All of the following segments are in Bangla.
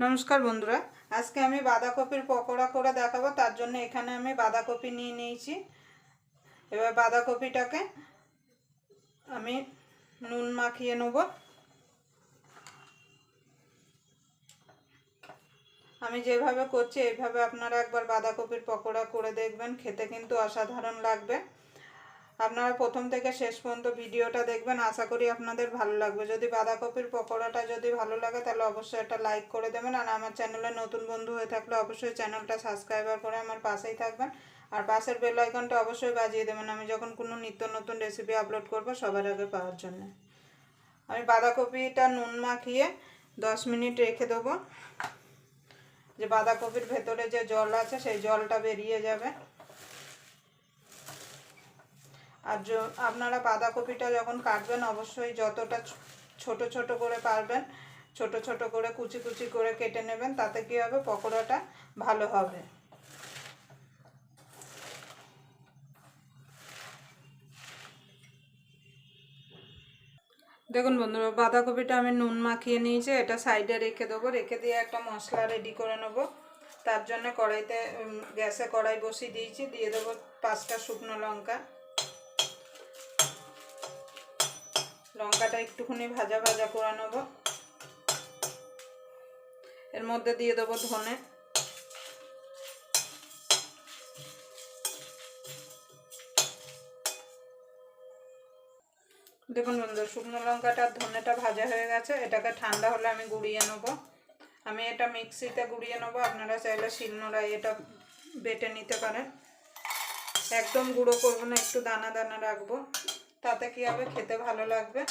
নমস্কার বন্ধুরা, আজকে আমি বাঁধাকপির পকোড়া করে দেখাবো, তার জন্য এখানে আমি বাঁধাকপি নিয়ে নিয়েছি। এবার বাঁধাকপিটাকে আমি নুন মাখিয়ে নেব। আমি যেভাবে করছি, এইভাবে আপনারা একবার বাঁধাকপির পকোড়া করে দেখবেন, খেতে কিন্তু অসাধারণ লাগবে। আপনারা প্রথম থেকে শেষ পর্যন্ত ভিডিওটা দেখবেন, আশা করি আপনাদের ভালো লাগবে। যদি বাঁধাকপির পকোড়াটা যদি ভালো লাগে, তাহলে অবশ্যই একটা লাইক করে দেবেন। আর আমার চ্যানেলে নতুন বন্ধু হয়ে থাকলে অবশ্যই চ্যানেলটা সাবস্ক্রাইবার করে আমার পাশেই থাকবেন। আর পাশের বেল আইকনটা অবশ্যই বাজিয়ে দেবেন। আমি যখন কোনো নিত্য নতুন রেসিপি আপলোড করব, সবার আগে পাওয়ার জন্য। আমি বাঁধাকপিটা নুন মাখিয়ে দশ মিনিট রেখে দেবো। যে বাঁধাকপির ভেতরে যে জল আছে, সেই জলটা বেরিয়ে যাবে। আর আপনারা বাঁধাকপিটা যখন কাটবেন, অবশ্যই যতটা ছোট ছোট করে পারবেন, ছোট ছোট করে কুচি কুচি করে কেটে নেবেন, তাতে কী হবে? পকোড়াটা ভালো হবে। দেখুন বন্ধুরা, বাঁধাকপিটা আমি নুন মাখিয়ে নিয়েছি, এটা সাইডে রেখে দেবো, রেখে দিয়ে একটা মশলা রেডি করে নেব। তার জন্য কড়াইতে গ্যাসে কড়াই বসিয়ে দিয়েছি, দিয়ে দেবো পাঁচটা শুকনো লঙ্কা। লঙ্কাটা একটুখানি ভাজা ভাজা করে নেব। এর মধ্যে দিয়ে দেবো ধনে। দেখুন বন্ধু, শুকনো লঙ্কাটা ধনেটা ভাজা হয়ে গেছে। এটাকে ঠান্ডা হলে আমি গুঁড়িয়ে নেব। আমি এটা মিক্সিতে গুঁড়িয়ে নেব। আপনারা চাইলে শিলনোড়ায় এটা বেটে নিতে পারেন। একদম গুঁড়ো করব না, একটু দানা দানা রাখব। তাতে কী হবে? খেতে ভালো লাগবে?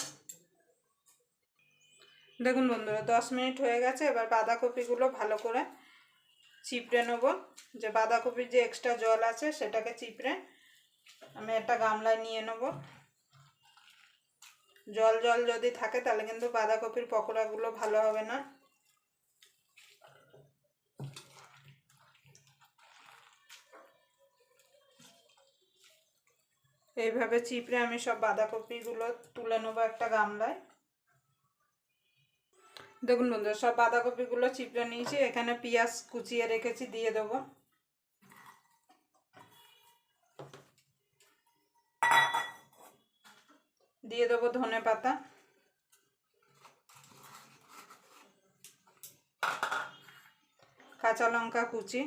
দেখুন বন্ধুরা, দশ মিনিট হয়ে গেছে। এবার বাঁধাকপিগুলো ভালো করে চিপড়ে নেব। যে বাঁধাকপির যে এক্সট্রা জল আছে, সেটাকে চিপড়ে আমি একটা গামলায় নিয়ে নেব। জল জল যদি থাকে, তাহলে কিন্তু বাঁধাকপির পকোড়াগুলো ভালো হবে না। এইভাবে চিপড়ে আমি সব বাঁধাকপিগুলো তুলে নেব একটা গামলায়। দেখুন বন্ধুরা, সব বাঁধাকপিগুলো চিপড়ে নিয়েছি, এখানে পেঁয়াজ কুচিয়ে রেখেছি, দিয়ে দেবো। দিয়ে দেবো ধনে পাতা। কাঁচা লঙ্কা কুচি।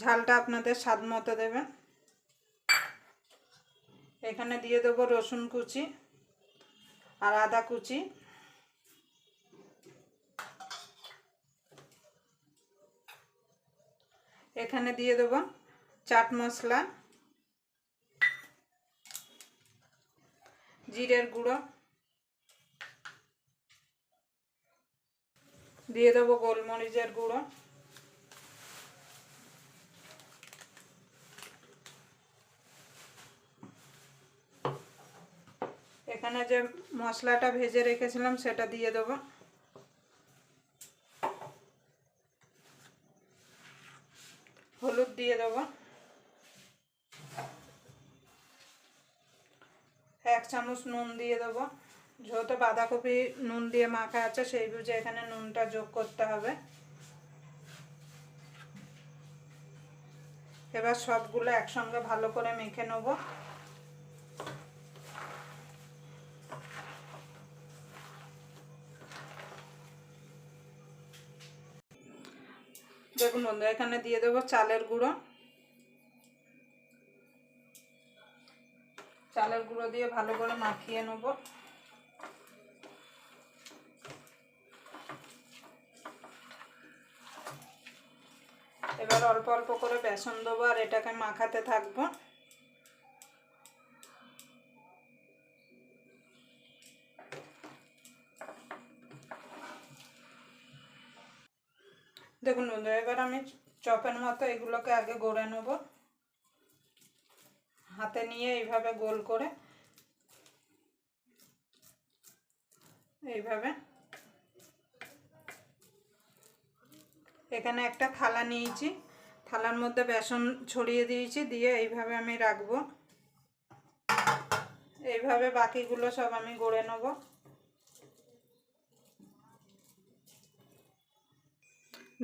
ঝালটা আপনাদের স্বাদ মতো দেবেন। এখানে দিয়ে দেবো রসুন কুচি আর আদা কুচি। এখানে দিয়ে দেবো চাট মশলা, জিরের গুঁড়ো। দিয়ে দেবো গোলমরিচের গুঁড়ো। এখানে যে মশলাটা ভেজে রেখেছিলাম, সেটা দিয়ে দেবো। হলুদ দিয়ে দেবো। এক চামচ নুন দিয়ে দেবো। যেহেতু বাঁধাকপি নুন দিয়ে মাখা আছে, সেই বুঝে এখানে নুনটা যোগ করতে হবে। এবার সবগুলো একসঙ্গে ভালো করে মেখে নেব। দেখুন বন্ধু এখানে দিয়ে দেবো চালের গুঁড়ো। চালের গুঁড়ো দিয়ে ভালো করে মাখিয়ে নেব। এবার অল্প অল্প করে বেসন দেবো আর এটাকে মাখাতে থাকব। দেখুন বন্ধু এবার আমি চপের মতো এগুলোকে আগে গড়ে নেব। হাতে নিয়ে এইভাবে গোল করে এইভাবে এখানে একটা থালা নিয়েছি। থালার মধ্যে বেসন ছড়িয়ে দিয়েছি, দিয়ে এইভাবে আমি রাখব। এইভাবে বাকিগুলো সব আমি গড়ে নেব।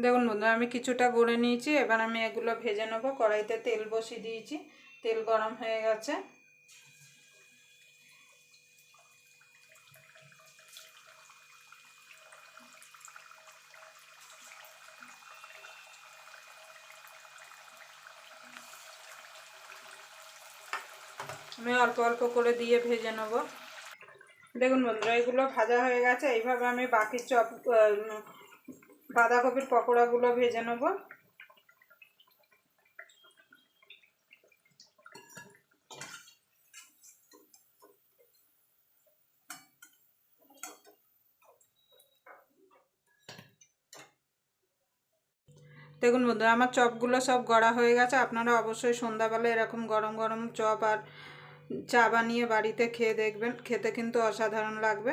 দেখুন বন্ধুরা, আমি কিছুটা গড়ে নিয়েছি, এবার আমি এগুলো ভেজে নেব। কড়াইতে তেল বসিয়ে দিয়েছি, তেল গরম হয়ে গেছে। আমি অল্প অল্প করে দিয়ে ভেজে নেব। দেখুন বন্ধুরা, এগুলো ভাজা হয়ে গেছে, এইভাবে আমি বাকি চপ বাঁধাকপির পকোড়াগুলো ভেজে নেব। দেখুন বন্ধুরা, আমার চপগুলো সব গড়া হয়ে গেছে। আপনারা অবশ্যই সন্ধ্যাবেলা এরকম গরম গরম চপ আর চা বানিয়ে বাড়িতে খেয়ে দেখবেন। খেতে কিন্তু অসাধারণ লাগবে।